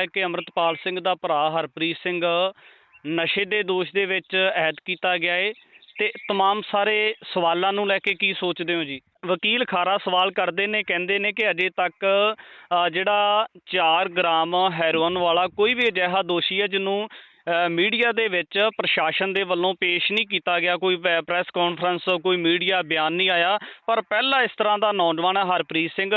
ਹੈ ਕਿ ਅਮਰਤਪਾਲ ਸਿੰਘ ਦਾ ਭਰਾ ਹਰਪ੍ਰੀਤ ਸਿੰਘ ਨਸ਼ੇ ਦੇ ਦੋਸ਼ ਦੇ ਵਿੱਚ ਐਡ ਕੀਤਾ ਗਿਆ ਹੈ ਤੇ तमाम ਸਾਰੇ ਸਵਾਲਾਂ ਨੂੰ ਲੈ ਕੇ ਕੀ ਸੋਚਦੇ ਹੋ ਜੀ ਵਕੀਲ ਖਾਰਾ ਸਵਾਲ ਕਰਦੇ ਨੇ ਕਹਿੰਦੇ ਨੇ ਕਿ ਅਜੇ ਤੱਕ ਅ, ਜਿਹੜਾ 4 ਗ੍ਰਾਮ ਹੈਰੋਇਨ ਵਾਲਾ ਕੋਈ ਵੀ ਅਜਿਹਾ ਦੋਸ਼ੀ ਹੈ ਜਿਹਨੂੰ ਅ, ਮੀਡੀਆ ਦੇ ਵਿੱਚ ਪ੍ਰਸ਼ਾਸਨ ਦੇ ਵੱਲੋਂ ਪੇਸ਼ ਨਹੀਂ ਕੀਤਾ ਗਿਆ। ਕੋਈ ਪ੍ਰੈ- ਪ੍ਰੈਸ ਕਾਨਫਰੰਸ ਕੋਈ ਮੀਡੀਆ ਬਿਆਨ ਨਹੀਂ ਆਇਆ। ਪਰ ਪਹਿਲਾ ਇਸ ਤਰ੍ਹਾਂ ਦਾ ਨੌਜਵਾਨ ਹੈ ਹਰਪ੍ਰੀਤ ਸਿੰਘ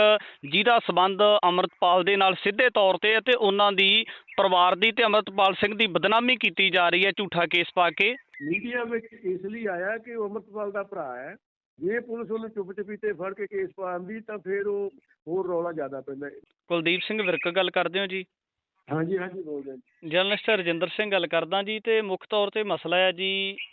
ਜਿਹਦਾ ਸਬੰਧ ਅਮਰਤਪਾਲ ਦੇ ਨਾਲ ਸਿੱਧੇ ਤੌਰ ਤੇ ਹੈ ਤੇ ਉਹਨਾਂ ਦੀ ਪਰਿਵਾਰ ਦੀ ਤੇ ਅਮਰਤਪਾਲ ਸਿੰਘ ਦੀ ਬਦਨਾਮੀ ਕੀਤੀ ਜਾ ਰਹੀ ਹੈ ਝੂਠਾ ਕੇਸ ਪਾ ਕੇ। ਮੀਡੀਆ ਵਿੱਚ ਇਸ ਲਈ ਆਇਆ ਕਿ ਉਹ ਅੰਮ੍ਰਿਤਪਾਲ ਦਾ ਭਰਾ ਹੈ। ਜੇ ਪੁਲਿਸ ਉਹਨੂੰ ਚੁੱਪ ਚਪੀਤੇ ਫੜ ਕੇ ਕੇਸ ਪਾਉਂਦੀ ਤਾਂ ਫਿਰ ਉਹ ਹੋਰ ਰੌਲਾ ਜ਼ਿਆਦਾ ਪੈਂਦਾ ਕੁਲਦੀਪ ਸਿੰਘ ਵਿਰਕ ਗੱਲ ਕਰਦੇ ਹੋ ਜੀ। ਹਾਂਜੀ ਹਾਂਜੀ ਬੋਲਦੇ ਜੀ। ਜਰਨਲਿਸਟ ਰਜਿੰਦਰ ਸਿੰਘ ਗੱਲ ਕਰਦਾ ਜੀ ਤੇ ਮੁੱਖ ਤੌਰ ਤੇ ਮਸਲਾ ਹੈ ਜੀ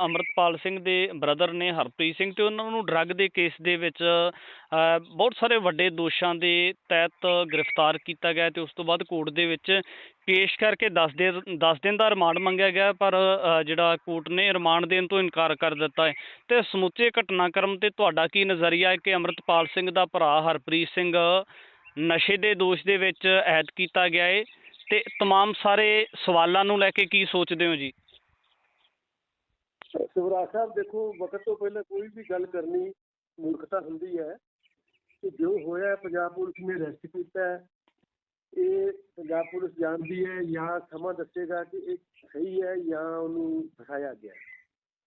ਅਮਰਤਪਾਲ ਸਿੰਘ ਦੇ ਬ੍ਰਦਰ ਨੇ ਹਰਪ੍ਰੀਤ ਸਿੰਘ ਤੇ ਉਹਨਾਂ ਨੂੰ ਡਰੱਗ ਦੇ ਕੇਸ ਦੇ ਵਿੱਚ ਅ, ਬਹੁਤ ਸਾਰੇ ਵੱਡੇ ਦੋਸ਼ਾਂ ਦੇ ਤਹਿਤ ਗ੍ਰਿਫਤਾਰ ਕੀਤਾ ਗਿਆ ਤੇ ਉਸ ਤੋਂ ਬਾਅਦ ਕੋਰਟ ਦੇ ਵਿੱਚ ਪੇਸ਼ ਕਰਕੇ 10 ਦਿਨ 10 ਦਿਨ ਦਾ ਰਿਮਾਂਡ ਮੰਗਿਆ ਗਿਆ ਪਰ ਅ, ਜਿਹੜਾ ਕੋਰਟ ਨੇ ਰਿਮਾਂਡ ਦੇਣ ਤੋਂ ਇਨਕਾਰ ਕਰ ਦਿੱਤਾ ਹੈ ਤੇ ਸਮੁੱਚੇ ਘਟਨਾਕ੍ਰਮ ਤੇ ਤੁਹਾਡਾ ਕੀ ਨਜ਼ਰੀਆ ਹੈ ਕਿ ਅਮਰਤਪਾਲ ਸਿੰਘ ਦਾ ਭਰਾ ਹਰਪ੍ਰੀਤ ਸਿੰਘ ਨਸ਼ੇ ਦੇ ਦੋਸ਼ ਦੇ ਵਿੱਚ ਐਡ ਕੀਤਾ ਗਿਆ ਹੈ ਤੇ तमाम ਸਾਰੇ ਸਵਾਲਾਂ ਨੂੰ ਲੈ ਕੇ ਕੀ ਸੋਚਦੇ ਹੋ ਜੀ ਸ਼ਿਵਰਾਜ ਸਾਹਿਬ ਦੇਖੋ ਵਕਤ ਤੋਂ ਪਹਿਲਾਂ ਕੋਈ ਵੀ ਗੱਲ ਕਰਨੀ ਮੂਰਖਤਾ ਹੁੰਦੀ ਹੈ ਕਿ ਜੋ ਹੋਇਆ ਹੈ, ਪੰਜਾਬ ਪੁਲਿਸ ਨੇ ਅਰੈਸਟ ਕੀਤਾ ਹੈ ਇਹ ਪੰਜਾਬ ਪੁਲਿਸ ਜਾਣਦੀ ਹੈ ਜਾਂ ਸਮਾਂ ਦੱਸੇਗਾ ਕਿ ਇਹ ਸਹੀ ਹੈ ਜਾਂ ਉਹਨੂੰ ਫਸਾਇਆ ਗਿਆ ਹੈ।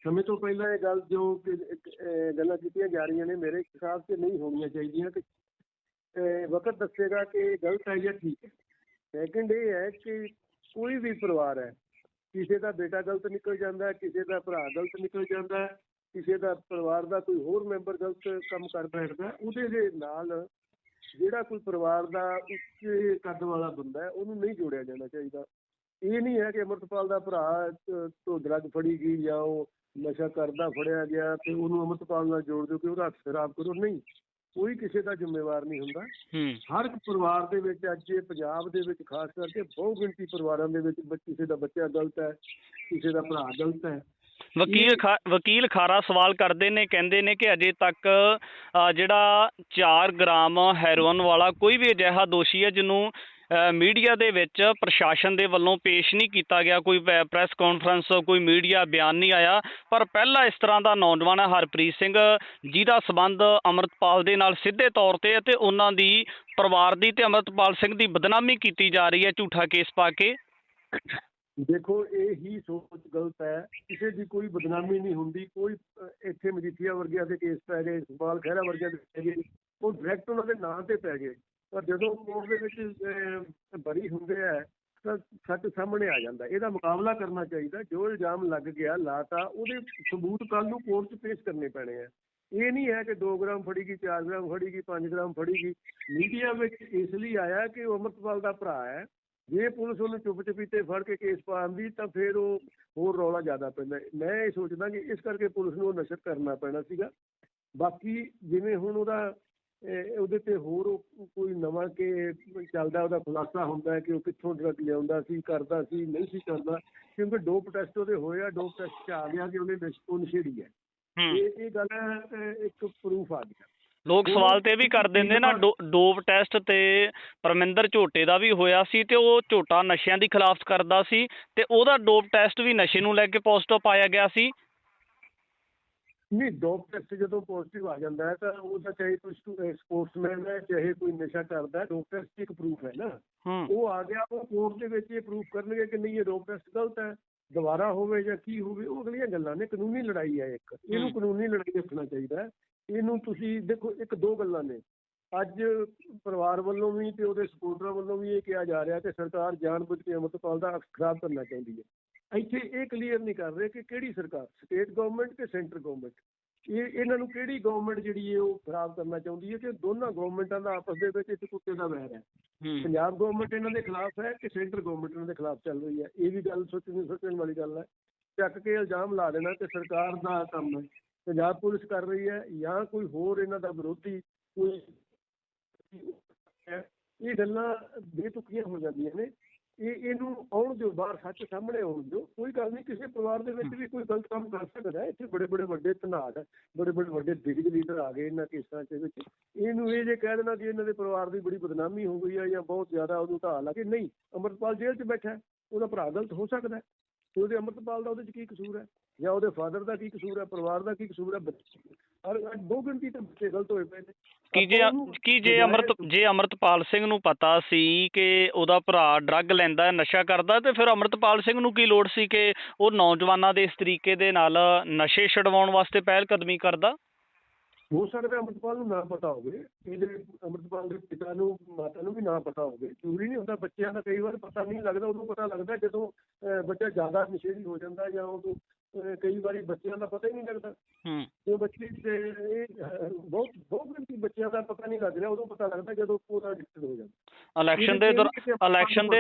ਸਮੇਂ ਤੋਂ ਪਹਿਲਾਂ ਇਹ ਗੱਲ ਜੋ ਕਿ ਇੱਕ, ਅਹ, ਗੱਲਾਂ ਕੀਤੀਆਂ ਜਾ ਰਹੀਆਂ ਨੇ ਮੇਰੇ ਹਿਸਾਬ 'ਚ ਨਹੀਂ ਹੋਣੀਆਂ ਚਾਹੀਦੀਆਂ ਕਿ ਅਹ, ਵਕਤ ਦੱਸੇਗਾ ਕਿ ਇਹ ਗਲਤ ਹੈ ਜਾਂ ਠੀਕ ਹੈ ਸੈਕਿੰਡ ਇਹ ਹੈ ਕਿ ਕੋਈ ਵੀ ਪਰਿਵਾਰ ਹੈ, ਕਿਸੇ ਦਾ ਬੇਟਾ ਗਲਤ ਨਿਕਲ ਜਾਂਦਾ ਕਿਸੇ ਦਾ ਭਰਾ ਗਲਤ ਨਿਕਲ ਜਾਂਦਾ ਕਿਸੇ ਦਾ ਪਰਿਵਾਰ ਦਾ ਕੋਈ ਹੋਰ ਮੈਂਬਰ ਗਲਤ ਕੰਮ ਕਰ ਬੈਠਦਾ ਉਹਦੇ ਦੇ ਨਾਲ ਜਿਹੜਾ ਕੋਈ ਪਰਿਵਾਰ ਦਾ ਉੱਚੇ ਕੱਦ ਵਾਲਾ ਬੰਦਾ ਹੈ, ਉਹਨੂੰ ਨਹੀਂ ਜੋੜਿਆ ਜਾਣਾ ਚਾਹੀਦਾ। ਇਹ ਨਹੀਂ ਹੈ ਕਿ ਅਮਰਤਪਾਲ ਦਾ ਭਰਾ ਤੋਂ ਡਰੱਗ ਫੜੀ ਗਈ ਜਾਂ ਉਹ ਨਸ਼ਾ ਕਰਦਾ ਫੜਿਆ ਗਿਆ ਤੇ ਉਹਨੂੰ ਅਮਰਤਪਾਲ ਨਾਲ ਜੋੜ ਦਿਓ ਕਿ ਉਹਦਾ ਹੱਥ ਖਰਾਬ ਕਰੋ। ਨਹੀਂ ਕੋਈ ਕਿਸੇ ਦਾ ਜ਼ਿੰਮੇਵਾਰ ਨਹੀਂ ਹੁੰਦਾ। ਹਰ ਇੱਕ ਪਰਿਵਾਰ ਦੇ ਵਿੱਚ ਅੱਜ ਇਹ ਪੰਜਾਬ ਦੇ ਵਿੱਚ ਖਾਸ ਕਰਕੇ ਬਹੁ ਗਿਣਤੀ ਪਰਿਵਾਰਾਂ ਦੇ ਵਿੱਚ ਕਿਸੇ ਦਾ ਬੱਚਾ ਗਲਤ ਹੈ ਕਿਸੇ ਦਾ ਭਰਾ ਗਲਤ ਹੈ। ਵਕੀਲ ਵਕੀਲ ਖਾਰਾ ਸਵਾਲ ਕਰਦੇ ਨੇ ਕਹਿੰਦੇ ਨੇ ਕਿ ਅਜੇ ਤੱਕ ਜਿਹੜਾ 4 ਗ੍ਰਾਮ ਹੈਰੋਇਨ ਵਾਲਾ ਕੋਈ ਵੀ ਅਜਿਹਾ ਦੋਸ਼ੀ ਹੈ ਜਿਹਨੂੰ ਮੀਡੀਆ ਦੇ ਵਿੱਚ ਪ੍ਰਸ਼ਾਸਨ ਦੇ ਵੱਲੋਂ ਪੇਸ਼ ਨਹੀਂ ਕੀਤਾ ਗਿਆ। ਕੋਈ ਪ੍ਰੈਸ ਕਾਨਫਰੰਸ ਕੋਈ ਮੀਡੀਆ ਬਿਆਨ ਨਹੀਂ ਆਇਆ। ਪਰ ਪਹਿਲਾ ਇਸ ਤਰ੍ਹਾਂ ਦਾ ਨੌਜਵਾਨ ਹੈ ਹਰਪ੍ਰੀਤ ਸਿੰਘ। ਜਿਹਦਾ ਸਬੰਧ ਅਮਰਤਪਾਲ ਦੇ ਨਾਲ ਸਿੱਧੇ ਤੌਰ ਤੇ ਹੈ ਤੇ ਉਹਨਾਂ ਦੀ ਪਰਿਵਾਰ ਦੀ ਤੇ ਅਮਰਤਪਾਲ ਸਿੰਘ ਦੀ ਬਦਨਾਮੀ ਕੀਤੀ ਜਾ ਰਹੀ ਹੈ ਝੂਠਾ ਕੇਸ ਪਾ ਕੇ। ਦੇਖੋ, ਇਹ ਹੀ ਸੋਚ ਗਲਤ ਹੈ। ਕਿਸੇ ਦੀ ਕੋਈ ਬਦਨਾਮੀ ਨਹੀਂ ਹੁੰਦੀ। ਕੋਈ ਇੱਥੇ ਮਜੀਠੀਆ ਵਰਗਿਆਂ ਦੇ ਕੇਸ ਪੈ ਗਏ, ਸੁਖਪਾਲ ਖਹਿਰਾ ਵਰਗਿਆਂ ਦੇ ਪੈ ਗਏ। ਉਹ ਡਾਇਰੈਕਟ ਉਹਨਾਂ ਦੇ ਨਾਂ ਤੇ ਪੈ ਗਏ। ਪਰ ਜਦੋਂ ਕੋਰਟ ਦੇ ਵਿੱਚ ਬਰੀ ਹੁੰਦੇ ਆ, ਤਾਂ ਸੱਚ ਸਾਹਮਣੇ ਆ ਜਾਂਦਾ। ਇਹਦਾ ਮੁਕਾਬਲਾ ਕਰਨਾ ਚਾਹੀਦਾ। ਜੋ ਇਲਜ਼ਾਮ ਲੱਗ ਗਿਆ, ਲਾਤਾ, ਉਹਦੇ ਸਬੂਤ ਕੱਲ ਨੂੰ ਕੋਰਟ 'ਚ ਪੇਸ਼ ਕਰਨੇ ਪੈਣੇ ਆ। ਇਹ ਨਹੀਂ ਹੈ ਕਿ 2 ਗ੍ਰਾਮ ਫੜੀ 4 ਗ੍ਰਾਮ ਫੜੀ 5 ਗ੍ਰਾਮ ਫੜੀ ਮੀਡੀਆ ਵਿੱਚ ਇਸ ਲਈ ਆਇਆ ਕਿ ਉਹ ਅਮਰਤਪਾਲ ਦਾ ਭਰਾ ਹੈ। ਜੇ ਪੁਲਿਸ ਉਹਨੂੰ ਚੁੱਪ ਚਪੀਤੇ ਫੜ ਕੇ ਕੇਸ ਪਾਉਂਦੀ ਤਾਂ ਫਿਰ ਉਹ ਹੋਰ ਰੌਲਾ ਜ਼ਿਆਦਾ ਪੈਂਦਾ। ਮੈਂ ਇਹ ਸੋਚਦਾ ਕਿ ਇਸ ਕਰਕੇ ਪੁਲਿਸ ਨੂੰ ਉਹ ਨਸ਼ਰ ਕਰਨਾ ਪੈਣਾ ਸੀਗਾ। ਬਾਕੀ ਜਿਵੇਂ ਹੁਣ ਉਹਦਾ ਉਹਦੇ ਤੇ ਹੋਰ ਕੋਈ ਨਵਾਂ ਕਿ ਚੱਲਦਾ ਉਹਦਾ ਖੁਲਾਸਾ ਹੁੰਦਾ ਕਿ ਉਹ ਕਿੱਥੋਂ ਡਰਗ ਲਿਆਉਂਦਾ ਸੀ ਕਰਦਾ ਸੀ ਨਹੀਂ ਸੀ ਕਰਦਾ ਕਿਉਂਕਿ ਡੋਪ ਟੈਸਟ ਉਹਦੇ ਹੋਏ ਆ ਡੋਪ ਟੈਸਟ 'ਚ ਆ ਗਿਆ ਕਿ ਉਹਨੇ ਨਸ਼ਾ ਨਸ਼ੇੜੀ ਹੈ। ਇਹ ਇਹ ਗੱਲ ਇੱਕ ਪ੍ਰੂਫ ਆ ਗਿਆ। ਲੋਕ ਸਵਾਲ ਤੇ ਵੀ ਕਰ ਦਿੰਦੇ ਨਾ ਡੋਪ ਟੈਸਟ ਤੇ ਪਰਮਿੰਦਰ ਝੋਟੇ ਦਾ ਵੀ ਹੋਇਆ ਸੀ ਤੇ ਉਹ ਝੋਟਾ ਨਸ਼ਿਆਂ ਦੀ ਖਿਲਾਫਤ ਕਰਦਾ ਸੀ ਤੇ ਉਹਦਾ ਡੋਪ ਟੈਸਟ ਵੀ ਨਸ਼ੇ ਨੂੰ ਲੈ ਕੇ ਪੋਜ਼ਿਟਿਵ ਪਾਇਆ ਗਿਆ ਸੀ। ਨਹੀਂ ਡੋਪ ਟੈਸਟ ਜਦੋਂ ਪੋਜ਼ਿਟਿਵ ਆ ਜਾਂਦਾ ਹੈ ਤਾਂ ਉਹਦਾ ਚਾਹੇ ਕੋਈ ਸਪੋਰਟਸਮੈਨ ਹੈ ਚਾਹੇ ਕੋਈ ਨਸ਼ਾ ਕਰਦਾ ਡੋਪ ਟੈਸਟ ਇੱਕ ਪ੍ਰੂਫ ਹੈ ਨਾ। ਉਹ ਆ ਗਿਆ ਉਹ ਕੋਰਟ ਦੇ ਵਿੱਚ ਇਹ ਪ੍ਰੂਫ ਕਰਨਗੇ ਕਿ ਨਹੀਂ ਇਹ ਡੋਪ ਟੈਸਟ ਗਲਤ ਹੈ ਦੁਬਾਰਾ ਹੋਵੇ ਜਾਂ ਕੀ ਹੋਵੇ ਉਹ ਅਗਲੀਆਂ ਗੱਲਾਂ ਨੇ ਕਾਨੂੰਨੀ ਲੜਾਈ ਹੈ ਇੱਕ। ਇਹਨੂੰ। ਕਾਨੂੰਨੀ ਲੜਾਈ ਰੱਖਣਾ ਚਾਹੀਦਾ ਇਹਨੂੰ ਤੁਸੀਂ ਦੇਖੋ ਇੱਕ ਦੋ ਗੱਲਾਂ ਨੇ। ਅੱਜ ਪਰਿਵਾਰ ਵੱਲੋਂ ਵੀ ਤੇ ਉਹਦੇ ਸਪੋਰਟਰਾਂ ਵੱਲੋਂ ਵੀ ਇਹ ਕਿਹਾ ਜਾ ਰਿਹਾ ਕਿ ਸਰਕਾਰ ਜਾਣਬੁੱਝ ਕੇ ਅਮਰਤਪਾਲ ਦਾ ਹੱਕ ਖਰਾਬ ਕਰਨਾ ਚਾਹੁੰਦੀ ਹੈ। ਇੱਥੇ ਇਹ ਕਲੀਅਰ ਨਹੀਂ ਕਰ ਰਹੇ ਕਿ ਕਿਹੜੀ ਸਰਕਾਰ ਸਟੇਟ ਗਵਰਨਮੈਂਟ ਤੇ ਸੈਂਟਰ ਗਵਰਨਮੈਂਟ ਇਹ ਇਹਨਾਂ ਨੂੰ ਕਿਹੜੀ ਗਵਰਨਮੈਂਟ ਜਿਹੜੀ ਹੈ ਉਹ ਖਰਾਬ ਕਰਨਾ ਚਾਹੁੰਦੀ ਹੈ ਕਿ ਦੋਨਾਂ ਗਵਰਨਮੈਂਟਾਂ ਦਾ ਆਪਸ ਦੇ ਵਿੱਚ ਇੱਕ ਕੁੱਤੇ ਦਾ ਵੈਰ ਹੈ? ਪੰਜਾਬ ਗਵਰਨਮੈਂਟ ਇਹਨਾਂ ਦੇ ਖਿਲਾਫ ਹੈ ਕਿ ਸੈਂਟਰ ਗਵਰਨਮੈਂਟ ਇਹਨਾਂ ਦੇ ਖਿਲਾਫ ਚੱਲ ਰਹੀ ਹੈ? ਇਹ ਵੀ ਗੱਲ ਸੋਚਣੀ ਸੋਚਣ ਵਾਲੀ ਗੱਲ ਹੈ। ਚੱਕ ਕੇ ਇਲਜ਼ਾਮ ਲਾ ਦੇਣਾ ਕਿ ਸਰਕਾਰ ਦਾ ਕੰਮ ਹੈ। ਪੰਜਾਬ ਪੁਲਿਸ ਕਰ ਰਹੀ ਹੈ ਜਾਂ ਕੋਈ ਹੋਰ ਇਹਨਾਂ ਦਾ ਵਿਰੋਧੀ ਕੋਈ। ਇਹ ਗੱਲਾਂ ਬੇਤੁਕੀਆਂ ਹੋ ਜਾਂਦੀਆਂ ਨੇ। ਇਹ ਇਹਨੂੰ ਆਉਣ ਦਿਓ, ਬਾਹਰ ਸੱਚ ਸਾਹਮਣੇ ਆਉਣ ਦਿਓ। ਕੋਈ ਗੱਲ ਨਹੀਂ, ਕਿਸੇ ਪਰਿਵਾਰ ਦੇ ਵਿੱਚ ਵੀ ਕੋਈ ਗਲਤ ਕੰਮ ਕਰ ਸਕਦਾ ਇੱਥੇ ਬੜੇ ਬੜੇ ਵੱਡੇ ਧਨਾੜ ਬੜੇ ਬੜੇ ਵੱਡੇ ਦਿਗਜ ਲੀਡਰ ਆ ਗਏ ਇਹਨਾਂ ਕੇਸਾਂ ਦੇ ਵਿੱਚ। ਇਹਨੂੰ ਇਹ ਜੇ ਕਹਿ ਦੇਣਾ ਕਿ ਇਹਨਾਂ ਦੇ ਪਰਿਵਾਰ ਦੀ ਬੜੀ ਬਦਨਾਮੀ ਹੋ ਗਈ ਹੈ ਜਾਂ ਬਹੁਤ ਜ਼ਿਆਦਾ ਉਹਨੂੰ ਢਾਹ ਲਾ ਕੇ, ਨਹੀਂ, ਅੰਮ੍ਰਿਤਪਾਲ ਜੇਲ੍ਹ 'ਚ ਬੈਠਾ ਉਹਦਾ ਭਰਾ ਗਲਤ ਹੋ ਸਕਦਾ ਤੇ ਉਹਦੇ ਅੰਮ੍ਰਿਤਪਾਲ ਦਾ ਉਹਦੇ 'ਚ ਕੀ ਕਸੂਰ ਹੈ? ਜਾਂ ਉਹਦੇ ਫਾਦਰ ਦਾ ਕੀ ਕਸੂਰ ਹੈ? ਪਰਿਵਾਰ ਦਾ ਕੀ ਕਸੂਰ ਹੈ? ਅੱਜ ਦੋ ਗਿਣਤੀ ਤੇ ਬੱਚੇ ਗਲਤ ਹੋਏ ਪਏ ਨੇ। ਕੀ ਜੇ ਕੀ ਜੇ ਅਮਰਤ ਜੇ ਅਮਰਤਪਾਲ ਸਿੰਘ ਨੂੰ ਪਤਾ ਸੀ ਕਿ ਉਹਦਾ ਭਰਾ ਡਰੱਗ ਲੈਂਦਾ ਹੈ, ਨਸ਼ਾ ਕਰਦਾ ਤੇ ਫਿਰ ਅਮਰਤਪਾਲ ਸਿੰਘ ਨੂੰ ਕੀ ਲੋੜ ਸੀ ਕਿ ਉਹ ਨੌਜਵਾਨਾਂ ਦੇ ਇਸ ਤਰੀਕੇ ਦੇ ਨਾਲ ਨਸ਼ੇ ਛਡਵਾਉਣ ਵਾਸਤੇ ਪਹਿਲ ਕਦਮੀ ਕਰਦਾ? ਹੋ ਸਕਦਾ ਅੰਮ੍ਰਿਤਪਾਲ ਨੂੰ ਨਾ ਪਤਾ ਹੋਵੇ ਇਹਦੇ ਅੰਮ੍ਰਿਤਪਾਲ ਦੇ ਪਿਤਾ ਨੂੰ ਮਾਤਾ ਨੂੰ ਵੀ ਨਾ ਪਤਾ ਹੋਵੇ। ਜ਼ਰੂਰੀ ਨਹੀਂ ਹੁੰਦਾ ਬੱਚਿਆਂ ਦਾ ਕਈ ਵਾਰ ਪਤਾ ਨਹੀਂ ਲੱਗਦਾ ਉਦੋਂ ਪਤਾ ਲੱਗਦਾ ਜਦੋਂ ਬੱਚਾ ਜ਼ਿਆਦਾ ਨਸ਼ੇੜੀ ਹੋ ਜਾਂਦਾ ਜਾਂ ਉਦੋਂ ਕਈ ਵਾਰੀ ਬੱਚਿਆਂ ਦਾ ਪਤਾ ਹੀ ਨਹੀਂ ਲੱਗਦਾ। ਹੂੰ। ਜੋ ਬੱਚੇ ਤੇ ਇਹ ਬਹੁਤ ਬਹੁਤ ਗਿਣਤੀ ਬੱਚਿਆਂ ਦਾ ਪਤਾ ਨਹੀਂ ਲੱਗ ਰਿਹਾ ਉਦੋਂ ਪਤਾ ਲੱਗਦਾ ਜਦੋਂ ਪੂਰਾ ਐਡਿਕਟ ਹੋ ਜਾਂਦਾ। ਇਲੈਕਸ਼ਨ ਦੇ ਇਲੈਕਸ਼ਨ ਦੇ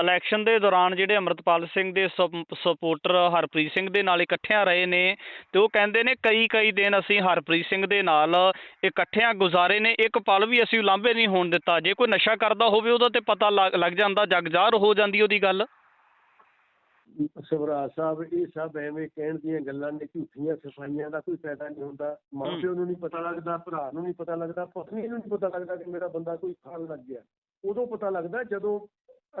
ਇਲੈਕਸ਼ਨ ਦੇ ਦੌਰਾਨ ਜਿਹੜੇ ਅਮਰਤਪਾਲ ਸਿੰਘ ਦੇ ਸਪ- ਸਪੋਰਟਰ ਹਰਪ੍ਰੀਤ ਸਿੰਘ ਦੇ ਨਾਲ ਇਕੱਠਿਆਂ ਰਹੇ ਨੇ ਤੇ ਉਹ ਕਹਿੰਦੇ ਨੇ ਕਈ ਕਈ ਦਿਨ ਅਸੀਂ ਹਰਪ੍ਰੀਤ ਸਿੰਘ ਦੇ ਨਾਲ ਇਕੱਠਿਆਂ ਗੁਜ਼ਾਰੇ ਨੇ ਇੱਕ ਪਲ ਵੀ ਅਸੀਂ ਉਲਾਂਭੇ ਨਹੀਂ ਹੋਣ ਦਿੱਤਾ। ਜੇ ਕੋਈ ਨਸ਼ਾ ਕਰਦਾ ਹੋਵੇ ਉਹਦਾ ਤੇ ਪਤਾ ਲੱਗ ਜਾਂਦਾ ਜਗਜ਼ਾਰ ਹੋ ਜਾਂਦੀ ਉਹਦੀ ਗੱਲ। ਸਵਰਾਜ ਸਾਹਿਬ ਇਹ ਸਭ ਐਵੇਂ ਕਹਿਣ ਦੀਆਂ ਗੱਲਾਂ ਨੇ ਝੂਠੀਆਂ ਸਫਾਈਆਂ ਦਾ ਕੋਈ ਫਾਇਦਾ ਨਹੀਂ ਹੁੰਦਾ। ਮਾਂ ਹੂੰ। ਪਿਓ ਨੂੰ ਨਹੀਂ ਪਤਾ ਲੱਗਦਾ ਭਰਾ ਨੂੰ ਨਹੀਂ ਪਤਾ ਲੱਗਦਾ ਪਤਨੀ ਨੂੰ ਨਹੀਂ ਪਤਾ ਲੱਗਦਾ ਕਿ ਮੇਰਾ ਬੰਦਾ ਕੋਈ ਖਾਣ ਲੱਗ ਗਿਆ। ਉਦੋਂ ਪਤਾ ਲੱਗਦਾ ਜਦੋਂ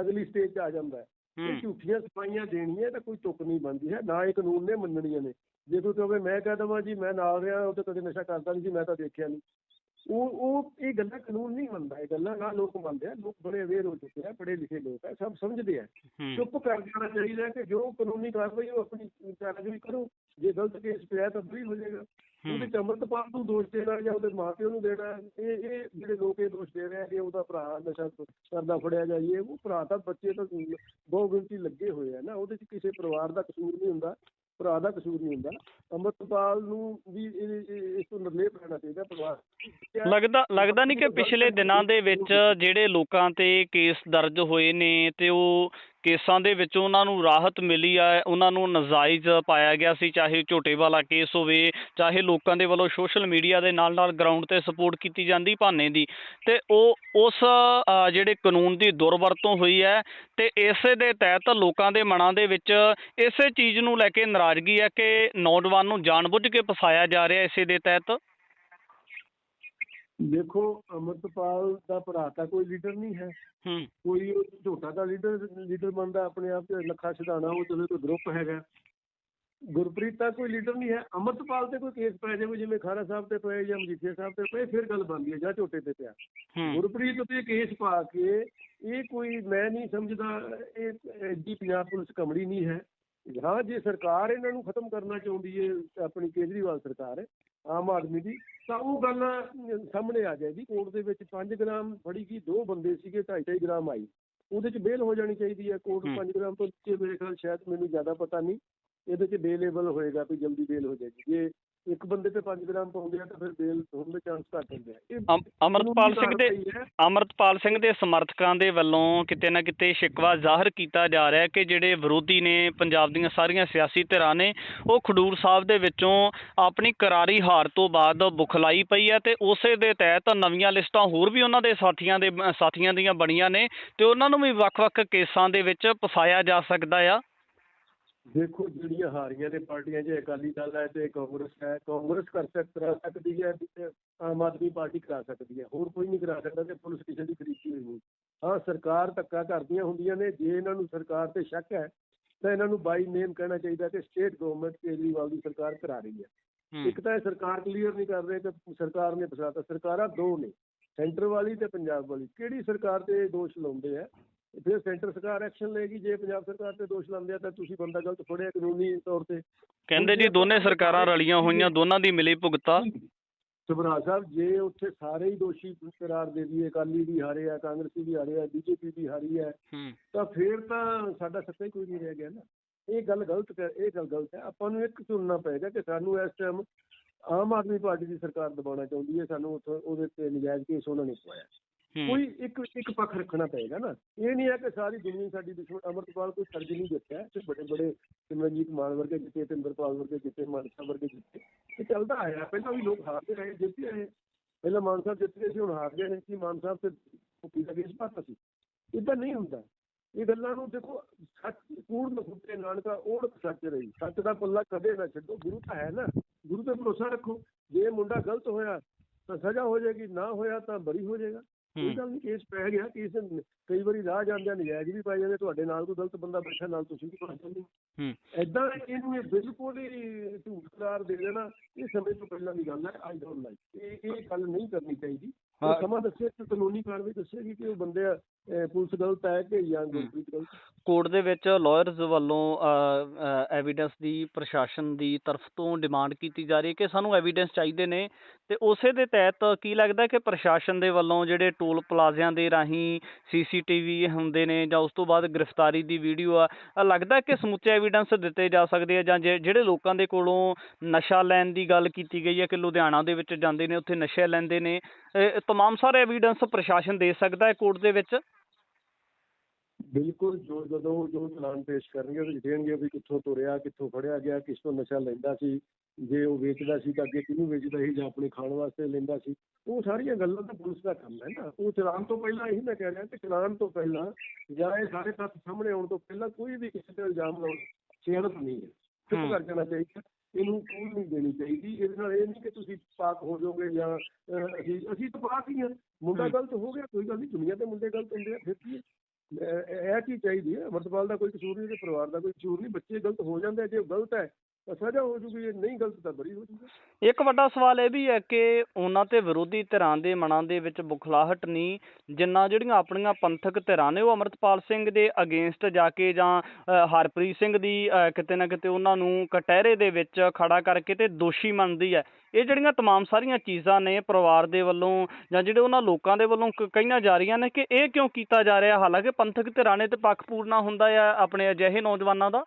ਅਗਲੀ ਸਟੇਜ 'ਚ ਆ ਜਾਂਦਾ ਹੈ। ਇਹ ਝੂਠੀਆਂ ਸਫਾਈਆਂ ਦੇਣੀਆਂ ਤਾਂ ਕੋਈ ਤੁੱਕ ਨਹੀਂ ਬਣਦੀ ਹੈ ਨਾ ਇਹ ਕਾਨੂੰਨ ਨੇ ਮੰਨਣੀਆਂ ਨੇ। ਜੇ ਤੂੰ ਕਹੇ ਮੈਂ ਕਹਿ ਦਵਾਂ ਜੀ ਮੈਂ ਨਾਲ ਰਿਹਾ ਉਹ ਤਾਂ ਕਦੇ ਨਸ਼ਾ ਕਰਦਾ ਨਹੀਂ ਜੀ ਮੈਂ ਤਾਂ ਦੇਖਿਆ ਨਹੀਂ। ਉਹ ਉਹ ਇਹ ਗੱਲਾਂ ਕਾਨੂੰਨ ਨਹੀਂ ਮੰਨਦਾ ਇਹ ਗੱਲਾਂ ਨਾ ਲੋਕ ਮੰਨਦੇ ਆ। ਲੋਕ ਬੜੇ ਅਵੇਅਰ ਹੋ ਚੁੱਕੇ ਆ ਪੜ੍ਹੇ ਲਿਖੇ ਲੋਕ ਆ ਸਭ ਸਮਝਦੇ ਆ। ਚੁੱਪ ਕਰ ਜਾਣਾ ਚਾਹੀਦਾ ਕਿ ਜੋ ਕਾਨੂੰਨੀ ਕਾਰਵਾਈ ਉਹ ਆਪਣੀ ਕਾਰਵਾਈ ਕਰੋ। ਜੇ ਗਲਤ ਕੇਸ ਪਿਆ ਤਾਂ ਫਰੀ ਹੋ ਜਾਏਗਾ। ਉਹਦੇ ਚ ਅੰਮ੍ਰਿਤਪਾਲ ਨੂੰ ਦੋਸ਼ ਦੇਣਾ ਜਾਂ ਉਹਦੇ ਮਾਪਿਓ ਨੂੰ ਦੇਣਾ ਇਹ ਇਹ ਜਿਹੜੇ ਲੋਕ ਇਹ ਦੋਸ਼ ਦੇ ਰਹੇ ਆ ਕਿ ਉਹਦਾ ਭਰਾ ਨਸ਼ਾ ਕਰਦਾ ਫੜਿਆ ਜਾਈਏ ਉਹ ਭਰਾ ਤਾਂ ਬੱਚੇ ਤਾਂ ਬਹੁਤ ਗਿਣਤੀ ਲੱਗੇ ਹੋਏ ਆ ਨਾ ਉਹਦੇ ਚ ਕਿਸੇ ਪਰਿਵਾਰ ਦਾ ਕਸੂਰ ਨਹੀਂ ਹੁੰਦਾ ਭਰਾ ਦਾ ਕਸੂਰ ਨਹੀਂ ਹੁੰਦਾ। ਅੰਮ੍ਰਿਤਪਾਲ ਨੂੰ ਵੀ ਇਸ ਤੋਂ ਨਿਰਲੇਪ ਰਹਿਣਾ ਚਾਹੀਦਾ ਪਰਿਵਾਰ ਲੱਗਦਾ ਲੱਗਦਾ ਨਹੀਂ ਕਿ ਪਿਛਲੇ ਦਿਨਾਂ ਦੇ ਵਿੱਚ ਜਿਹੜੇ ਲੋਕਾਂ ਤੇ ਕੇਸ ਦਰਜ ਹੋਏ ਨੇ ਤੇ ਉਹ ਕੇਸਾਂ ਦੇ ਵਿੱਚ ਉਹਨਾਂ ਨੂੰ ਰਾਹਤ ਮਿਲੀ ਆ, ਉਹਨਾਂ ਨੂੰ ਨਜਾਇਜ਼ ਪਾਇਆ ਗਿਆ ਸੀ, ਚਾਹੇ ਝੋਟੇ ਵਾਲਾ ਕੇਸ ਹੋਵੇ, ਚਾਹੇ ਲੋਕਾਂ ਦੇ ਵੱਲੋਂ ਸੋਸ਼ਲ ਮੀਡੀਆ ਦੇ ਨਾਲ ਨਾਲ ਗਰਾਊਂਡ ਤੇ ਸਪੋਰਟ ਕੀਤੀ ਜਾਂਦੀ ਭਾਨੇ ਦੀ। ਤੇ ਉਹ ਉਸ ਜਿਹੜੇ ਕਾਨੂੰਨ ਦੀ ਦੁਰਵਰਤੋਂ ਹੋਈ ਹੈ ਤੇ ਇਸੇ ਦੇ ਤਹਿਤ ਲੋਕਾਂ ਦੇ ਮਨਾਂ ਦੇ ਵਿੱਚ ਇਸੇ ਚੀਜ਼ ਨੂੰ ਲੈ ਕੇ ਨਾਰਾਜ਼ਗੀ ਹੈ ਕਿ ਨੌਜਵਾਨ ਨੂੰ ਜਾਣਬੁੱਝ ਕੇ ਫਸਾਇਆ ਜਾ ਰਿਹਾ ਇਸੇ ਦੇ ਤਹਿਤ। ਦੇਖੋ ਅੰਮ੍ਰਿਤਪਾਲ ਦਾ ਭਰਾ ਤਾਂ ਕੋਈ ਲੀਡਰ ਨਹੀਂ ਹੈ। ਹੂੰ। ਕੋਈ ਉਹ ਝੋਟਾ ਦਾ ਲੀਡਰ ਲੀਡਰ ਬਣਦਾ ਆਪਣੇ ਆਪ ਤੇ ਲੱਖਾ ਸਿਧਾਣਾ ਉਹ ਚਲੋ ਕੋਈ ਗਰੁੱਪ ਹੈਗਾ। ਗੁਰਪ੍ਰੀਤ ਤਾਂ ਕੋਈ ਲੀਡਰ ਨਹੀਂ ਹੈ। ਅੰਮ੍ਰਿਤਪਾਲ ਤੇ ਕੋਈ ਕੇਸ ਪੈ ਜਾਵੇ ਜਿਵੇਂ ਖਾਰਾ ਸਾਹਿਬ ਤੇ ਪਏ ਜਾਂ ਮਜੀਠੀਆ ਸਾਹਿਬ ਤੇ ਪਏ ਫਿਰ ਗੱਲ ਬਣਦੀ ਹੈ ਜਾਂ ਝੋਟੇ ਤੇ ਪਿਆ। ਗੁਰਪ੍ਰੀਤ ਤੇ ਕੇਸ ਪਾ ਕੇ ਇਹ ਕੋਈ ਮੈਂ ਨਹੀਂ ਸਮਝਦਾ ਇਹ ਐਡੀ ਪੰਜਾਬ ਪੁਲਿਸ ਕਮੜੀ ਨਹੀਂ ਹੈ। ਹਾਂ ਜੇ ਸਰਕਾਰ ਇਹਨਾਂ ਨੂੰ ਖਤਮ ਕਰਨਾ ਚਾਹੁੰਦੀ ਹੈ ਆਪਣੀ ਕੇਜਰੀਵਾਲ ਸਰਕਾਰ ਆਮ ਆਦਮੀ ਦੀ ਤਾਂ ਉਹ ਗੱਲ ਸਾਹਮਣੇ ਆ ਜਾਏਗੀ। ਕੋਰਟ ਦੇ ਵਿੱਚ 5 ਗ੍ਰਾਮ ਫੜੀ ਗਈ ਦੋ ਬੰਦੇ ਸੀਗੇ 2.5 ਗ੍ਰਾਮ ਆਈ ਉਹਦੇ ਚ ਬੇਲ ਹੋ ਜਾਣੀ ਚਾਹੀਦੀ ਹੈ। ਕੋਰਟ ਹੂੰ। 5 ਗ੍ਰਾਮ ਤੋਂ ਨੀਚੇ ਮੇਰੇ ਖਿਆਲ ਸ਼ਾਇਦ ਮੈਨੂੰ ਜ਼ਿਆਦਾ ਪਤਾ ਨਹੀਂ। ਇਹਦੇ ਚ ਬੇਲੇਬਲ ਹੋਏਗਾ ਵੀ ਜਲਦੀ ਬੇਲ ਹੋ ਜਾਏਗੀ। ਜੇ ਇੱਕ ਬੰਦੇ ਤੇ 5 ਗ੍ਰਾਮ ਪਾਉਂਦੇ ਆ ਤਾਂ ਫਿਰ ਬੇਲ ਹੋਣ ਦੇ ਚਾਂਸ ਘੱਟ ਹੁੰਦੇ ਆ ਇਹ ਅਮ- ਅਮਰਤਪਾਲ ਸਿੰਘ ਦੇ। ਅਮਰਤਪਾਲ ਸਿੰਘ ਦੇ ਸਮਰਥਕਾਂ ਦੇ ਵੱਲੋਂ ਕਿਤੇ ਨਾ ਕਿਤੇ ਸ਼ਿਕਵਾ ਜ਼ਾਹਰ ਕੀਤਾ ਜਾ ਰਿਹਾ ਹੈ ਕਿ ਜਿਹੜੇ ਵਿਰੋਧੀ ਨੇ ਪੰਜਾਬ ਦੀਆਂ ਸਾਰੀਆਂ ਸਿਆਸੀ ਧਿਰਾਂ ਨੇ ਉਹ ਖਡੂਰ ਸਾਹਿਬ ਦੇ ਵਿੱਚੋਂ ਆਪਣੀ ਕਰਾਰੀ ਹਾਰ ਤੋਂ ਬਾਅਦ ਬੁਖਲਾਈ ਪਈ ਹੈ ਤੇ ਉਸੇ ਦੇ ਤਹਿਤ ਨਵੀਆਂ ਲਿਸਟਾਂ ਹੋਰ ਵੀ ਉਹਨਾਂ ਦੇ ਸਾਥੀਆਂ ਦੇ ਸਾਥੀਆਂ ਦੀਆਂ ਬਣੀਆਂ ਨੇ ਤੇ ਉਹਨਾਂ ਨੂੰ ਵੀ ਵੱਖ-ਵੱਖ ਕੇਸਾਂ ਦੇ ਵਿੱਚ ਫਸਾਇਆ ਜਾ ਸਕਦਾ ਆ ਦੇਖੋ ਜਿਹੜੀਆਂ ਹਾਰੀਆਂ ਨੇ ਪਾਰਟੀਆਂ 'ਚ ਅਕਾਲੀ ਦਲ ਹੈ ਤੇ ਕਾਂਗਰਸ ਹੈ ਕਾਂਗਰਸ ਕਰ ਸਕ ਕਰਾ ਸਕਦੀ ਹੈ ਤੇ ਆਮ ਆਦਮੀ ਪਾਰਟੀ ਕਰਾ ਸਕਦੀ ਹੈ ਹੋਰ ਕੋਈ ਨਹੀਂ ਕਰਾ ਸਕਦਾ ਤੇ ਪੁਲਿਸ ਕਿਸੇ ਦੀ ਖਰੀਦੀ ਹੋਈ ਨਹੀਂ। ਹਾਂ ਸਰਕਾਰ ਧੱਕਾ ਕਰਦੀਆਂ ਹੁੰਦੀਆਂ ਨੇ ਜੇ ਇਹਨਾਂ ਨੂੰ ਸਰਕਾਰ ਤੇ ਸ਼ੱਕ ਹੈ ਤਾਂ ਇਹਨਾਂ ਨੂੰ ਬਾਈ ਨੇਮ ਕਹਿਣਾ ਚਾਹੀਦਾ ਕਿ ਸਟੇਟ ਗਵਰਨਮੈਂਟ ਕੇਜਰੀਵਾਲ ਦੀ ਸਰਕਾਰ ਕਰਾ ਰਹੀ ਹੈ। ਇੱਕ ਤਾਂ ਇਹ ਸਰਕਾਰ ਕਲੀਅਰ ਨਹੀਂ ਕਰ ਰਹੇ ਕਿ ਸਰਕਾਰ ਨੇ ਫਸਾਤਾ ਸਰਕਾਰਾਂ ਦੋ ਨੇ ਸੈਂਟਰ ਵਾਲੀ ਤੇ ਪੰਜਾਬ ਵਾਲੀ। ਕਿਹੜੀ ਸਰਕਾਰ ਤੇ ਇਹ ਦੋਸ਼ ਲਾਉਂਦੇ ਆ ਫਿਰ ਸੈਂਟਰ ਸਰਕਾਰ ਐਕਸ਼ਨ ਲਏਗੀ ਜੇ ਪੰਜਾਬ ਸਰਕਾਰ ਤੇ ਦੋਸ਼ ਲਾਉਂਦੇ ਆ ਤਾਂ ਤੁਸੀਂ ਬੰਦਾ ਗਲਤ ਫੜਿਆ ਕਾਨੂੰਨੀ ਤੌਰ ਤੇ। ਕਹਿੰਦੇ ਜੀ ਦੋਨੇ ਸਰਕਾਰਾਂ ਰਲੀਆਂ ਹੋਈਆਂ ਦੋਨਾਂ ਦੀ ਮਿਲੀ ਭੁਗਤਾ। ਸੁਭਰਾ ਸਾਹਿਬ ਜੇ ਉੱਥੇ ਸਾਰੇ ਹੀ ਦੋਸ਼ੀ ਕਰਾਰ ਦੇ ਦਈਏ ਅਕਾਲੀ ਵੀ ਹਾਰੇ ਆ ਕਾਂਗਰਸੀ ਵੀ ਹਾਰੇ ਆ ਬੀਜੇਪੀ ਵੀ ਹਾਰੀ ਹੈ ਹੂੰ। ਤਾਂ ਫਿਰ ਤਾਂ ਸਾਡਾ ਸੱਚਾ ਹੀ ਕੋਈ ਨਹੀਂ ਰਹਿ ਗਿਆ ਨਾ। ਇਹ ਗੱਲ ਗਲਤ ਕਰ ਇਹ ਗੱਲ ਗਲਤ ਹੈ। ਆਪਾਂ ਨੂੰ ਇੱਕ ਚੁਣਨਾ ਪਏਗਾ ਕਿ ਸਾਨੂੰ ਇਸ ਟਾਈਮ ਆਮ ਆਦਮੀ ਪਾਰਟੀ ਦੀ ਸਰਕਾਰ ਦਬਾਉਣਾ ਚਾਹੁੰਦੀ ਹੈ ਸਾਨੂੰ ਉਹਦੇ ਤੇ ਨਜਾਇਜ਼ ਕੇਸ ਉਹਨਾਂ ਨੇ ਪਵਾਇਆ ਹੂੰ ਕੋਈ ਇੱਕ ਇੱਕ ਪੱਖ ਰੱਖਣਾ ਪਏਗਾ ਨਾ। ਇਹ ਨਹੀਂ ਹੈ ਕਿ ਸਾਰੀ ਦੁਨੀਆ ਸਾਡੀ ਦੁਸ਼ਮਣ, ਅਮਰਤਪਾਲ ਕੋਈ ਸਰਜ ਨਹੀਂ ਜਿੱਤਿਆ ਤੇ ਬੜੇ ਬੜੇ ਸਿਮਰਨਜੀਤ ਮਾਨ ਵਰਗੇ ਜਿੱਤੇ, ਤਿੰਦਰਪਾਲ ਵਰਗੇ ਜਿੱਤੇ, ਮਾਨਸਾ ਵਰਗੇ ਜਿੱਤੇ। ਇਹ ਚੱਲਦਾ ਆਇਆ। ਪਹਿਲਾਂ ਵੀ ਲੋਕ ਹਾਰਦੇ ਰਹੇ ਜਿੱਤੇ ਰਹੇ। ਪਹਿਲਾਂ ਮਾਨ ਸਾਹਿਬ ਜਿੱਤ ਗਏ ਸੀ, ਹੁਣ ਹਾਰ ਗਏ ਨੇ ਕਿ ਮਾਨ ਸਾਹਿਬ ਤੇ ਭੁੱਕੀ ਦਾ ਕੇਸ ਪਾਤਾ ਸੀ। ਇਦਾਂ ਨਹੀਂ ਹੁੰਦਾ। ਇਹ ਗੱਲਾਂ ਨੂੰ ਦੇਖੋ, ਸੱਚ, ਪੂਰਨ ਫੁੱਟੇ ਨਾਨਕਾ ਓੜਕ ਸੱਚ ਰਹੀ। ਸੱਚ ਦਾ ਪੱਲਾ ਕਦੇ ਨਾ ਛੱਡੋ। ਗੁਰੂ ਤਾਂ ਹੈ ਨਾ। ਗੁਰੂ ਤੇ ਭਰੋਸਾ ਰੱਖੋ। ਜੇ ਮੁੰਡਾ ਗਲਤ ਹੋਇਆ, ਤਾਂ ਸਜ਼ਾ ਹੋ ਜਾਏਗੀ। ਨਾ ਹੋਇਆ, ਤਾਂ ਬਰੀ ਹੋ ਜਾਏਗਾ। ਕੋਈ ਗੱਲ ਨਹੀਂ ਕੇਸ ਪੈ ਗਿਆ ਕੇਸ ਕਈ ਵਾਰੀ ਰਾਹ ਜਾਂਦਿਆਂ ਨਜਾਇਜ਼ ਵੀ ਪਾਈ ਜਾਂਦੇ ਤੁਹਾਡੇ ਨਾਲ ਕੋਈ ਗਲਤ ਬੰਦਾ ਬੈਠਾ ਨਾਲ ਤੁਸੀਂ ਵੀ ਪਾ ਜਾਂਦੇ ਹੋ। ਐਦਾਂ ਇਹਨੂੰ ਇਹ ਬਿਲਕੁਲ ਹੀ ਝੂਠ ਕਰਾਰ ਦੇ ਦੇਣਾ ਇਹ ਸਮੇਂ ਤੋਂ ਪਹਿਲਾਂ ਦੀ ਗੱਲ ਹੈ ਆਈ ਡੋਨਟ ਲਾਈਕ ਇਹ ਇਹ ਗੱਲ ਨਹੀਂ ਕਰਨੀ ਚਾਹੀਦੀ। ਸਮਾਂ ਦੱਸੇ ਕਿ ਕਾਨੂੰਨੀ ਕਾਰਵਾਈ ਦੱਸੇਗੀ ਕਿ ਉਹ ਬੰਦੇ ਅਹ, ਪੁਲਿਸ ਗਲਤ ਹੈ ਕਿ ਜਾਂ ਗੁਰਪ੍ਰੀਤ ਗਲਤ। ਕੋਰਟ ਦੇ ਵਿੱਚ ਲਾਇਰਸ ਵੱਲੋਂ ਐਵੀਡੈਂਸ ਦੀ ਪ੍ਰਸ਼ਾਸਨ ਦੀ ਤਰਫ ਤੋਂ ਡਿਮਾਂਡ ਕੀਤੀ ਜਾ ਰਹੀ ਹੈ ਕਿ ਸਾਨੂੰ ਐਵੀਡੈਂਸ ਚਾਹੀਦੇ ਨੇ। ਤੇ ਉਸੇ ਦੇ ਤਹਿਤ ਕੀ ਲੱਗਦਾ ਕਿ ਪ੍ਰਸ਼ਾਸਨ ਦੇ ਵੱਲੋਂ ਜਿਹੜੇ ਟੋਲ ਪਲਾਜ਼ਿਆਂ ਦੇ ਰਾਹੀਂ ਸੀਸੀਟੀਵੀ ਹੁੰਦੇ ਨੇ ਜਾਂ ਉਸ ਤੋਂ ਬਾਅਦ ਗ੍ਰਿਫਤਾਰੀ ਦੀ ਵੀਡੀਓ ਆ ਲੱਗਦਾ ਕਿ ਸਮੁੱਚੇ ਐਵੀਡੈਂਸ ਦਿੱਤੇ ਜਾ ਸਕਦੇ ਆ ਜਾਂ ਜੇ- ਜਿਹੜੇ ਲੋਕਾਂ ਦੇ ਕੋਲੋਂ ਨਸ਼ਾ ਲੈਣ ਦੀ ਗੱਲ ਕੀਤੀ ਗਈ ਹੈ ਕਿ ਲੁਧਿਆਣਾ ਦੇ ਵਿੱਚ ਜਾਂਦੇ ਨੇ ਉੱਥੇ ਨਸ਼ੇ ਲੈਂਦੇ ਨੇ ਇਹ ਤਮਾਮ ਸਾਰੇ ਐਵੀਡੈਂਸ ਪ੍ਰਸ਼ਾਸਨ ਦੇ ਸਕਦਾ ਹੈ ਕੋਰਟ ਦੇ ਵਿੱਚ? ਬਿਲਕੁਲ ਜੋ ਜਦੋਂ ਜੋ ਚਲਾਨ ਪੇਸ਼ ਕਰਨਗੇ ਉਹ ਦੇਣਗੇ ਵੀ ਕਿੱਥੋਂ ਤੁਰਿਆ ਕਿੱਥੋਂ ਫੜਿਆ ਗਿਆ ਕਿਸ ਤੋਂ ਨਸ਼ਾ ਲੈਂਦਾ ਸੀ ਜੇ ਉਹ ਵੇਚਦਾ ਸੀ ਤਾਂ ਅੱਗੇ ਕਿਹਨੂੰ ਵੇਚਦਾ ਸੀ ਜਾਂ ਆਪਣੇ ਖਾਣ ਵਾਸਤੇ ਲੈਂਦਾ ਸੀ। ਉਹ ਸਾਰੀਆਂ ਗੱਲਾਂ ਤਾਂ ਪੁਲਿਸ ਦਾ ਕੰਮ ਹੈ ਨਾ। ਉਹ ਚਲਾਨ ਤੋਂ ਪਹਿਲਾਂ ਇਹੀ ਮੈਂ ਕਹਿ ਰਿਹਾ ਕਿ ਚਲਾਨ ਤੋਂ ਪਹਿਲਾਂ ਜਾਂ ਇਹ ਸਾਰੇ ਤੱਥ ਸਾਹਮਣੇ ਆਉਣ ਤੋਂ ਪਹਿਲਾਂ ਕੋਈ ਵੀ ਕਿਸੇ ਤੇ ਇਲਜ਼ਾਮ ਲਾਉਣ ਸਿਆਣਪ ਨਹੀਂ ਹੈ। ਚੁੱਪ। ਕਰ ਜਾਣਾ ਚਾਹੀਦਾ। ਇਹਨੂੰ ਕੋਈ ਨਹੀਂ ਦੇਣੀ ਚਾਹੀਦੀ। ਇਹਦੇ ਨਾਲ ਇਹ ਨਹੀਂ ਕਿ ਤੁਸੀਂ ਪਾਕ ਹੋ ਜਾਓਗੇ ਜਾਂ ਅਸੀਂ ਅਸੀਂ ਤਾਂ ਪਾਕ ਹੀ ਹਾਂ। ਮੁੰਡਾ। ਗਲਤ ਹੋ ਗਿਆ ਕੋਈ ਗੱਲ ਨਹੀਂ। ਦੁਨੀਆ ਤੇ ਮੁੰਡੇ ਗਲਤ ਹੁੰਦੇ ਆ ਫਿਰ ਕੀ ਹੈ? ਇਹ ਚੀਜ਼ ਚਾਹੀਦੀ ਹੈ। ਅੰਮ੍ਰਿਤਪਾਲ ਦਾ ਕੋਈ ਕਸੂਰ ਨਹੀਂ ਤੇ ਪਰਿਵਾਰ ਦਾ ਕੋਈ ਕਸੂਰ ਨਹੀਂ। ਬੱਚੇ ਗਲਤ ਹੋ ਜਾਂਦੇ ਜੇ ਉਹ ਗਲਤ ਹੈ ਤਾਂ ਸਜ਼ਾ ਹੋ ਜੂਗੀ ਜੇ ਨਹੀਂ ਗਲਤ ਤਾਂ ਬਰੀ ਹੋ ਜੂਗੀ। ਇੱਕ ਵੱਡਾ ਸਵਾਲ ਇਹ ਵੀ ਹੈ ਕਿ ਉਹਨਾਂ ਤੇ ਵਿਰੋਧੀ ਧਿਰਾਂ ਦੇ ਮਨਾਂ ਦੇ ਵਿੱਚ ਬੁਖਲਾਹਟ ਨਹੀਂ ਜਿੰਨਾ ਜਿਹੜੀਆਂ ਆਪਣੀਆਂ ਪੰਥਕ ਧਿਰਾਂ ਨੇ ਉਹ ਅਮਰਤਪਾਲ ਸਿੰਘ ਦੇ ਅਗੇਂਸਟ ਜਾ ਕੇ ਜਾਂ ਅ, ਹਰਪ੍ਰੀਤ ਸਿੰਘ ਦੀ ਅ, ਕਿਤੇ ਨਾ ਕਿਤੇ ਉਹਨਾਂ ਨੂੰ ਕਟਹਿਰੇ ਦੇ ਵਿੱਚ ਖੜਾ ਕਰਕੇ ਤੇ ਦੋਸ਼ੀ ਮੰਨਦੀ ਹੈ। ਇਹ ਜਿਹੜੀਆਂ ਤਮਾਮ ਸਾਰੀਆਂ ਚੀਜ਼ਾਂ ਨੇ ਪਰਿਵਾਰ ਦੇ ਵੱਲੋਂ ਜਾਂ ਜਿਹੜੇ ਉਹਨਾਂ ਲੋਕਾਂ ਦੇ ਵੱਲੋਂ ਕ- ਕਹੀਆਂ ਜਾ ਰਹੀਆਂ ਨੇ ਕਿ ਇਹ ਕਿਉਂ ਕੀਤਾ ਜਾ ਰਿਹਾ? ਹਾਲਾਂਕਿ ਪੰਥਕ ਧਿਰਾਂ ਨੇ ਤੇ ਪੱਖ ਪੂਰਨਾ ਹੁੰਦਾ ਆ ਆਪਣੇ ਅਜਿਹੇ ਨੌਜਵਾਨਾਂ ਦਾ।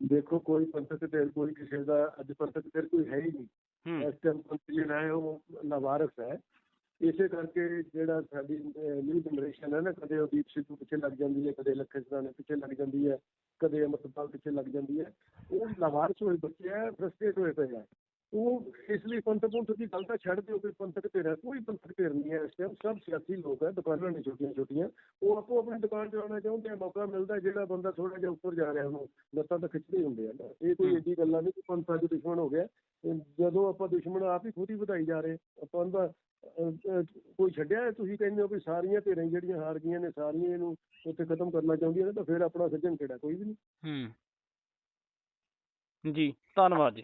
ਦੇਖੋ ਕੋਈ ਪੰਥਕ ਧਿਰ ਕੋਈ ਕਿਸੇ ਦਾ ਅੱਜ ਪੰਥਕ ਧਿਰ ਕੋਈ ਹੈ ਹੀ ਨਹੀਂ। ਇਸ ਟਾਈਮ ਪੰਥ ਜਿਹੜਾ ਹੈ ਉਹ ਲਾਵਾਰਸ ਹੈ। ਇਸੇ ਕਰਕੇ ਜਿਹੜਾ ਸਾਡੀ ਨਿਊ ਜਨਰੇਸ਼ਨ ਹੈ ਨਾ ਕਦੇ ਉਹ ਦੀਪ ਸਿੱਧੂ ਪਿੱਛੇ ਲੱਗ ਜਾਂਦੀ ਹੈ ਕਦੇ ਲੱਖੇ ਸਰਾਣੇ ਪਿੱਛੇ ਲੱਗ ਜਾਂਦੀ ਹੈ ਕਦੇ ਅਮਰਪਾਲ ਪਿੱਛੇ ਲੱਗ ਜਾਂਦੀ ਹੈ। ਉਹ ਲਾਵਾਰਸ ਹੋਏ ਬੱਚੇ ਹੈ ਫਰਸਟ੍ਰੇਟ ਹੋਏ ਪਏ ਆ ਉਹ ਇਸ ਲਈ ਪੰਥ ਪੁੰਥ ਦੀ ਗੱਲ ਤਾਂ ਛੱਡ ਦਿਓ ਕੋਈ ਪੰਥਕ ਧਿਰ ਹੈ ਕੋਈ ਪੰਥਕ ਧਿਰ ਨਹੀਂ ਹੈ ਇਸ ਟਾਈਮ ਸਭ ਸਿਆਸੀ ਲੋਕ ਹੈ ਦੁਕਾਨਾਂ ਨੇ ਛੋਟੀਆਂ ਛੋਟੀਆਂ ਉਹ ਆਪੋ ਆਪਣੀ ਦੁਕਾਨ ਚਲਾਉਣਾ ਚਾਹੁੰਦੇ ਆ ਮੌਕਾ ਮਿਲਦਾ ਜਿਹੜਾ ਬੰਦਾ ਥੋੜਾ ਜਿਹਾ ਉੱਪਰ ਜਾ ਰਿਹਾ ਉਹਨੂੰ ਲੱਤਾਂ ਤਾਂ ਖਿੱਚਦੇ ਹੁੰਦੇ ਆ ਇਹ ਕੋਈ। ਏਡੀ ਗੱਲਾਂ ਨਹੀਂ ਕਿ ਪੰਥਾਂ ਦੇ ਦੁਸ਼ਮਣ ਹੋ ਗਿਆ ਜਦੋਂ ਆਪਾਂ ਦੁਸ਼ਮਣ ਆਪ ਹੀ ਖੁਦ ਹੀ ਵਧਾਈ ਜਾ ਰਹੇ ਆਪਾਂ ਦਾ ਕੋਈ ਛੱਡਿਆ? ਤੁਸੀਂ ਕਹਿੰਦੇ ਹੋ ਵੀ ਸਾਰੀਆਂ ਧਿਰਾਂ ਜਿਹੜੀਆਂ ਹਾਰ ਗਈਆਂ ਨੇ ਸਾਰੀਆਂ ਇਹਨੂੰ ਉੱਥੇ ਖਤਮ ਕਰਨਾ ਚਾਹੁੰਦੀਆਂ ਨੇ ਤਾਂ ਫਿਰ ਆਪਣਾ ਸੱਜਣ ਕਿਹੜਾ ਕੋਈ ਵੀ ਨਹੀਂ ਹੂੰ ਜੀ ਧੰਨਵਾਦ ਜੀ